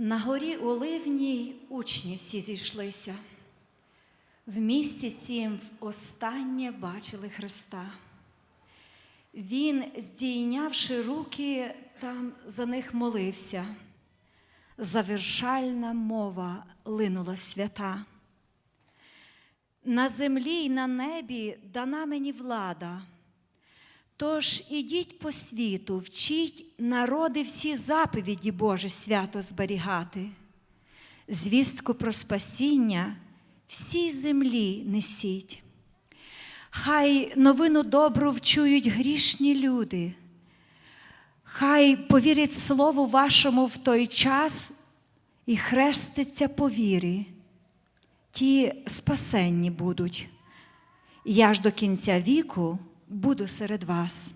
На горі Оливній учні всі зійшлися. В місті цім останнє бачили Христа. Він, здійнявши руки, там за них молився. Завершальна мова линула свята. На землі й на небі дана мені влада. Тож ідіть по світу, вчіть народи всі заповіді Божі свято зберігати. Звістку про спасіння всій землі несіть. Хай новину добру вчують грішні люди. Хай повірять слову вашому в той час і хреститься по вірі. Ті спасенні будуть. Я ж до кінця віку буду серед вас.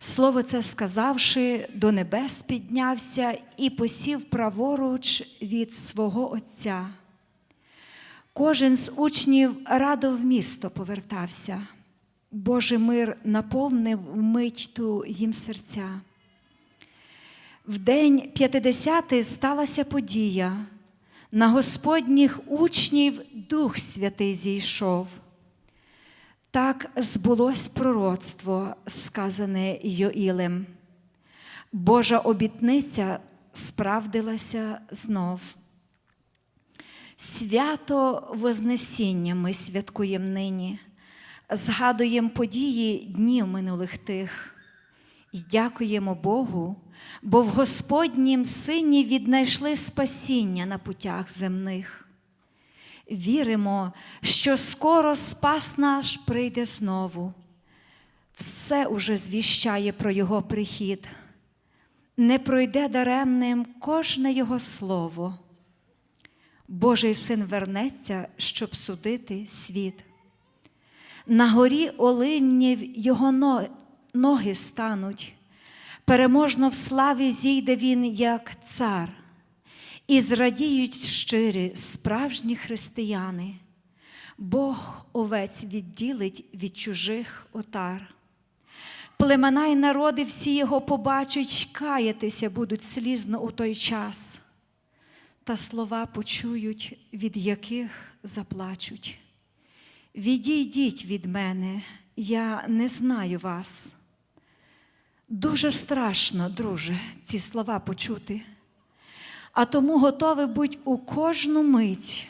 Слово це сказавши, до небес піднявся і посів праворуч від свого Отця. Кожен з учнів радо в місто повертався. Божий мир наповнив вмить ту їм серця. В день п'ятидесятий сталася подія. На Господніх учнів Дух Святий зійшов. Так збулось пророцтво, сказане Йоїлем. Божа обітниця справдилася знов. Свято Вознесіння ми святкуємо нині, згадуємо події днів минулих тих і дякуємо Богу, бо в Господнім Сині віднайшли спасіння на путях земних. Віримо, що скоро спас наш прийде знову. Все уже звіщає про Його прихід. Не пройде даремним кожне Його слово. Божий син вернеться, щоб судити світ. На горі Оливнів його ноги стануть, переможно в славі зійде він, як цар, і зрадіють щирі справжні християни. Бог овець відділить від чужих отар. Племена й народи всі його побачать, каятися будуть слізно у той час та слова почують, від яких заплачуть. Відійдіть від мене, я не знаю вас. Дуже страшно, друже, ці слова почути, а тому готовий будь у кожну мить,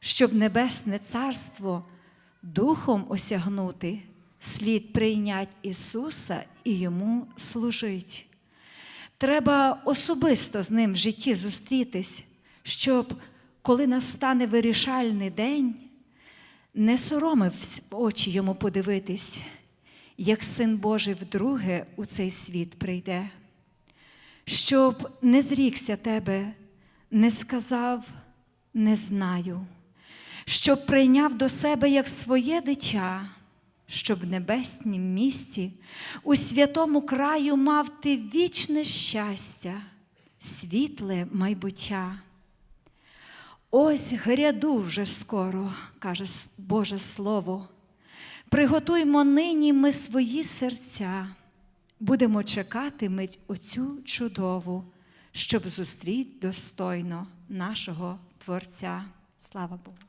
щоб Небесне Царство духом осягнути, слід прийнять Ісуса і Йому служить. Треба особисто з ним в житті зустрітись, щоб, коли настане вирішальний день, не соромився очі йому подивитись, як син Божий вдруге у цей світ прийде, щоб не зрікся тебе, не сказав, не знаю, щоб прийняв до себе як своє дитя, щоб в небеснім місті, у святому краю мав ти вічне щастя, світле майбуття. Ось гряду вже скоро, каже Боже Слово. Приготуймо нині ми свої серця, будемо чекати мить оцю чудову, щоб зустріти достойно нашого Творця. Слава Богу.